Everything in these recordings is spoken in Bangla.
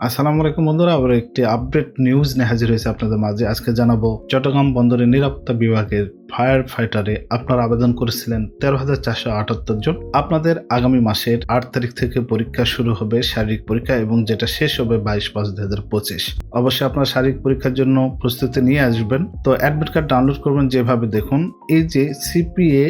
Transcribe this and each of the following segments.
আসসালামু আলাইকুম বন্ধুরা আবার একটি আপডেট নিউজ নিয়ে হাজির হয়েছে আপনাদের মাঝে। আজকে জানাব, চট্টগ্রাম বন্দরের নিরাপত্তা বিভাগের ফায়ার ফাইটারে আপনারা আবেদন করেছিলেন তেরো হাজার চারশো আটাত্তর জন। আপনাদের আগামী মাসের আট তারিখ থেকে পরীক্ষা শুরু হবে শারীরিক পরীক্ষা এবং যেটা শেষ হবে বাইশ পাঁচ দুই হাজার পঁচিশ। অবশ্যই আপনারা শারীরিক পরীক্ষার জন্য প্রস্তুতি নিয়ে আসবেন। তো অ্যাডমিট কার্ড ডাউনলোড করবেন যেভাবে দেখুন। এই যে সিপিএ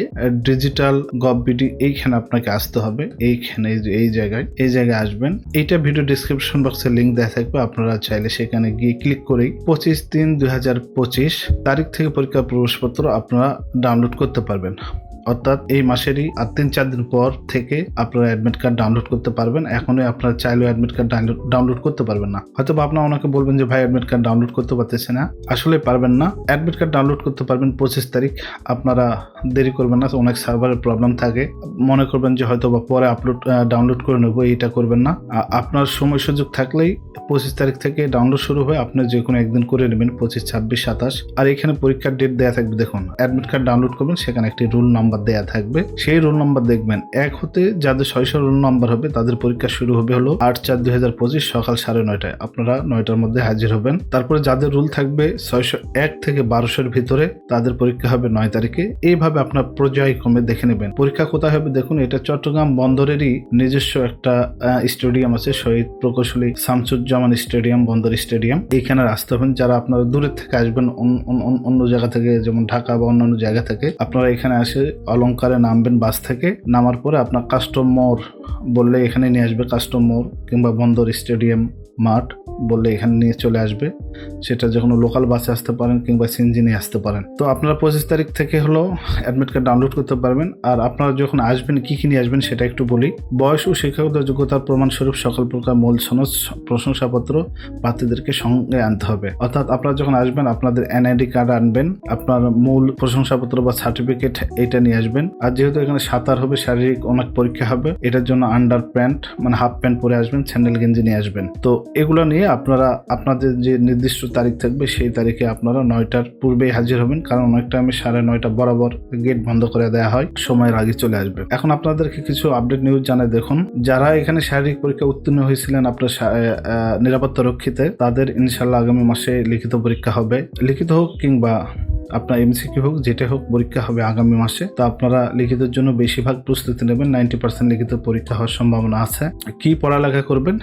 ডিজিটাল গভবিডি এইখানে আপনাকে আসতে হবে। এইখানে এই জায়গায় এই জায়গায় আসবেন। এইটা ভিডিও ডিসক্রিপশন বক্সে লিঙ্ক দেওয়া থাকবে, আপনারা চাইলে সেখানে গিয়ে ক্লিক করেই পঁচিশ তিন দুই তারিখ থেকে পরীক্ষার প্রবেশপত্র আপনারা ডাউনলোড করতে পারবেন। অর্থাৎ এই মাসেরই আর তিন চার দিন পর থেকে আপনারা অ্যাডমিট কার্ড ডাউনলোড করতে পারবেন। এখনই আপনারা চাইলেও অ্যাডমিট কার্ড ডাউনলোড করতে পারবেন না। হয়তো বা আপনারা ওনাকে বলবেন যে, ভাই অ্যাডমিট কার্ড ডাউনলোড করতে পারতেছে না। আসলে পারবেন না। অ্যাডমিট কার্ড ডাউনলোড করতে পারবেন পঁচিশ তারিখ। আপনারা দেরি করবেন না, অনেক সার্ভারের প্রবলেম থাকে। মনে করবেন যে হয়তো বা পরে আপলোড ডাউনলোড করে নেব, এইটা করবেন না। আপনার সময় সুযোগ থাকলেই পঁচিশ তারিখ থেকে ডাউনলোড শুরু হয়, আপনি যে কোনো একদিন করে নেবেন, পঁচিশ, ছাব্বিশ, সাতাশ। আর এখানে পরীক্ষার ডেট দেওয়া থাকবে, দেখুন অ্যাডমিট কার্ড ডাউনলোড করবেন, সেখানে একটি রুল নাম্বার দেওয়া থাকবে। সেই রোল নাম্বার দেখবেন, এক হতে যাদের ছয়শো রোল নাম্বার হবে, তাদের পরীক্ষা শুরু হবে হলো আট চার দুই হাজার পঁচিশ সকাল সাড়ে নয়টায়। আপনারা নয়টার মধ্যে হাজির হবেন। তারপরে যাদের রুল থাকবে ছয়শো এক থেকে বারোশোর ভিতরে, তাদের পরীক্ষা হবে নয় তারিখে। এইভাবে আপনার পর্যায়ক্রমে দেখে নেবেন। পরীক্ষা কোথায় হবে দেখুন, এটা চট্টগ্রাম বন্দরেরই নিজস্ব একটা স্টেডিয়াম আছে, শহীদ প্রকৌশলী শামসুজ্জামান স্টেডিয়াম, বন্দর স্টেডিয়াম। এইখানে আসতে হবেন, যারা আপনারা দূরের থেকে আসবেন অন্য- জায়গা থেকে, যেমন ঢাকা বা অন্যান্য জায়গা থেকে, আপনারা এখানে আসে অলংকারে নামবেন বাস থেকে। নামার পরে আপনার কাস্টম মোড় বললে এখানে নিয়ে আসবে কাস্টম মোড় কিংবা বন্দর স্টেডিয়াম। মাঠ বললে এখানে নিয়ে চলে আসবে। সেটা যখন লোকাল বাসে আসতে পারেন কিংবা সিএনজি নিয়ে আসতে পারেন। তো আপনারা পঁচিশ তারিখ থেকে হলো অ্যাডমিট কার্ড ডাউনলোড করতে পারবেন। আর আপনারা যখন আসবেন, কি কি নিয়ে আসবেন সেটা একটু বলি। বয়স ও শিক্ষাগত যোগ্যতার প্রমাণস্বরূপ সকল প্রকার মূল সনদ, প্রশংসাপত্র প্রার্থীদেরকে সঙ্গে আনতে হবে। অর্থাৎ আপনারা যখন আসবেন, আপনাদের এনআইডি কার্ড আনবেন, আপনার মূল প্রশংসাপত্র বা সার্টিফিকেট এটা নিয়ে আসবেন। আর যেহেতু এখানে সাঁতার হবে, শারীরিক অনেক পরীক্ষা হবে, এটার জন্য আন্ডার প্যান্ট মানে হাফ প্যান্ট পরে আসবেন স্যান্ডেল গেঞ্জি নিয়ে আসবেন। তো এগুলো নিয়ে আপনারা, আপনাদের যে নির্দিষ্ট তারিখ থাকবে সেই তারিখে আপনারা নয়টার পূর্বেই হাজির হবেন। কারণ অনেক টাইমে সাড়ে নয়টা বরাবর গেট বন্ধ করে দেওয়া হয়। সময়ের আগে চলে আসবে। এখন আপনাদেরকে কিছু আপডেট নিউজ জানাই দেখুন। যারা এখানে শারীরিক পরীক্ষা উত্তীর্ণ হয়েছিলেন আপনার নিরাপত্তা রক্ষিতে, তাদের ইনশাল্লাহ আগামী মাসে লিখিত পরীক্ষা হবে। লিখিত হোক কিংবা আপনার এমসিকিউ হোক, যেটা হোক, পরীক্ষা হবে আগামী মাসে। তো আপনারা লিখিতের জন্য বেশিরভাগ প্রস্তুতি নেবেন, নাইনটি পার্সেন্ট লিখিত পরীক্ষা হওয়ার সম্ভাবনা আছে। কি পড়ালেখা করবেন?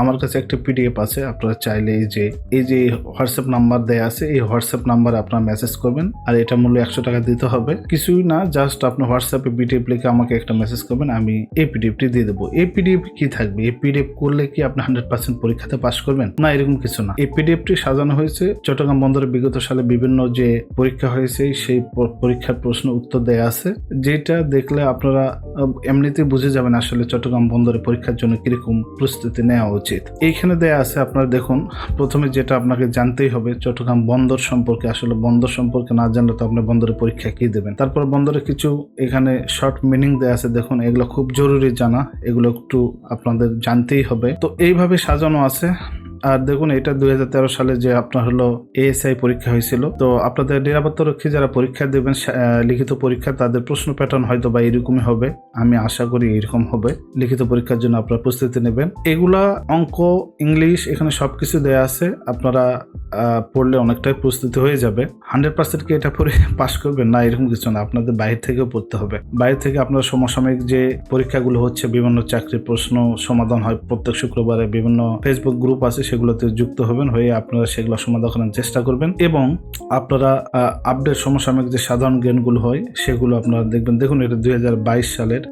আমার কাছে একটা পিডিএফ আছে, আপনারা চাইলে এই যে এই যে হোয়াটসঅ্যাপ নাম্বার দেয়া আছে, এই হোয়াটসঅ্যাপ নাম্বারে আপনারা মেসেজ করবেন, আর এটা মূল্য একশো টাকা দিতে হবে। কিছুই না জাস্ট আপনি হোয়াটসঅ্যাপে পিডিএফ লিখে আমাকে একটা মেসেজ করবেন, আমি এই পিডিএফটি দিয়ে দেবো। এই পিডিএফ কি থাকবে? এই পিডিএফ করলে কি আপনি হান্ড্রেড পার্সেন্ট পরীক্ষাতে পাস করবেন? না, এরকম কিছু না। এই পিডিএফটি সাজানো হয়েছে, চট্টগ্রাম বন্দরে বিগত সালে বিভিন্ন যে পরীক্ষা হয়েছে সেই পরীক্ষার প্রশ্ন উত্তর দেয়া আছে। যেটা দেখলে আপনারা আহ, এমনিতেই বুঝে যাবেন আসলে চট্টগ্রাম বন্দরে পরীক্ষার জন্য কীরকম প্রস্তুতি নেওয়া উচিত। এইখানে দেয়া আছে আপনারা দেখুন প্রথমে যেটা আপনাকে জানতেই হবে চট্টগ্রাম বন্দর সম্পর্কে আসলে বন্দর সম্পর্কে না জানলে তো আপনি বন্দরে পরীক্ষা কি দেবেন? তারপর বন্দরে কিছু এখানে শর্ট মিনিং দেয়া আছে দেখুন এগুলো খুব জরুরি জানা এগুলো একটু আপনাদের জানতেই হবে। তো এইভাবে সাজানো আছে আর দেখুন, এটা দুই হাজার তেরো সালে যে আপনার হলো এএসআই পরীক্ষা হয়েছিল। তো আপনাদের নিরাপত্তা রক্ষী যারা পরীক্ষা দেবেন লিখিত পরীক্ষা, তাদের প্রশ্ন প্যাটার্ন হয়তো বা এরকমই হবে। আমি আশা করি এরকম হবে। লিখিত পরীক্ষার জন্য আপনারা প্রস্তুতি নেবেন। এগুলা অঙ্ক, ইংলিশ, এখানে সবকিছু দেয়া আছে। আপনারা পড়লে অনেকটাই প্রস্তুতি হয়ে যাবে। হান্ড্রেড পার্সেন্ট কি এটা পড়ে পাশ করবেন? না, এরকম কিছু না। আপনাদের বাইরে থেকেও পড়তে হবে। বাইরে থেকে আপনার সমসাময়িক যে পরীক্ষাগুলো হচ্ছে, বিভিন্ন চাকরির প্রশ্ন সমাধান হয় প্রত্যেক শুক্রবারে। বিভিন্ন ফেসবুক গ্রুপ আছে সেগুলোতে যুক্ত হবেন, হয়ে আপনারা সেগুলো সমাধান করার চেষ্টা করবেন এবং আপনারা আপডেট সমসাময়িক যে সাধারণ জ্ঞানগুলো হয়, সেগুলো আপনারা দেখবেন। দেখুন, এটা দুই হাজার বাইশ সালের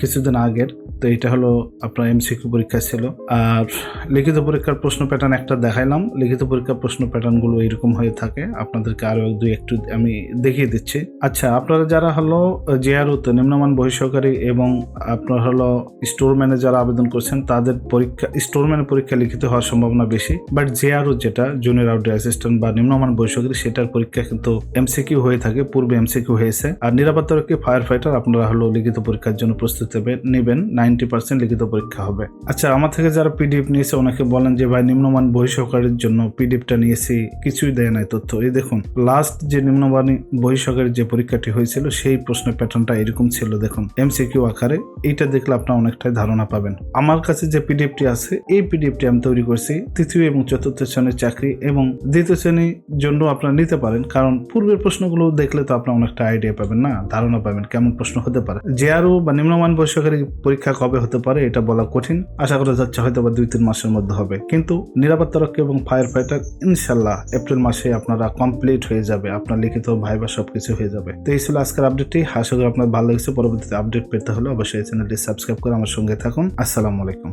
কিছুদিন আগের তো এটা হলো আপনার এমসিকিউ পরীক্ষা ছিল। আর লিখিত পরীক্ষার প্রশ্ন প্যাটার্ন একটা দেখাইলাম। লিখিত পরীক্ষার প্রশ্ন প্যাটার্নগুলো এরকম হয়ে থাকে। আপনাদেরকে আরও এক, দুই, একটু আমি দেখিয়ে দিচ্ছি। আচ্ছা আপনারা যারা হলো জেআরওতে নিম্নমান বহিঃসরকারি এবং আপনার হলো স্টোরম্যানে যারা আবেদন করছেন, তাদের পরীক্ষা স্টোরম্যানের পরীক্ষা লিখিত হওয়ার সম্ভাবনা বেশি। বাট জেআরও যেটা জুনিয়র আউট অ্যাসিস্ট্যান্ট বা নিম্নমান বহিঃসরকারি সেটার পরীক্ষা কিন্তু এমসিকিউ হয়ে থাকে, পূর্বে এমসিকিউ হয়েছে। আর নিরাপত্তা রক্ষী ফায়ার ফাইটার আপনারা হলো লিখিত পরীক্ষার জন্য প্রস্তুতি নেবে- নেবেন। নাইনটি পার্সেন্ট লিখিত পরীক্ষা হবে। আচ্ছা আমার থেকে যারা পিডিএফ নিয়েছে, ওনাকে বলেন যে, ভাই, নিম্নমান বই সহকারের জন্য পিডিএফটা নিয়েছি, কিছুই দেয় নাই তথ্য। এই দেখুন লাস্ট যে নিম্নমানী বই সহকারের যে পরীক্ষাটি হয়েছিল, সেই প্রশ্নের প্যাটার্নটা এরকম ছিল, দেখুন এমসিকিউ আকারে। এইটা দেখলে আপনার অনেকটাই ধারণা পাবেন। আমার কাছে যে পিডিএফটি আছে, এই পিডিএফটি আমি তৈরি করছি তৃতীয় এবং চতুর্থ শ্রেণির চাকরি এবং দ্বিতীয় শ্রেণির জন্য আপনারা নিতে পারেন, কারণ পূর্বের প্রশ্নগুলো দেখলে তো আপনার অনেকটা আইডিয়া পাবেন, না? ধারণা পাবেন, কেমন প্রশ্ন হতে পারে। জেআরও বা নিম্নমান বৈশাখের পরীক্ষা কবে হতে পারে এটা বলা কঠিন। আশা করা যাচ্ছে হয়তো বা দুই তিন মাসের মধ্যে হবে। কিন্তু নিরাপত্তা রক্ষী এবং ফায়ার ফাইটার, ইনশাল্লাহ এপ্রিল মাসে আপনারা কমপ্লিট হয়ে যাবে। আপনার লিখিত ভাইবা সবকিছু হয়ে যাবে। তো এই ছিল আজকের আপডেটটি আশা করি আপনার ভালো লেগেছে। পরবর্তীতে আপডেট পেতে হলে অবশ্যই চ্যানেলটি সাবস্ক্রাইব করে আমার সঙ্গে থাকুন। আসসালামু আলাইকুম।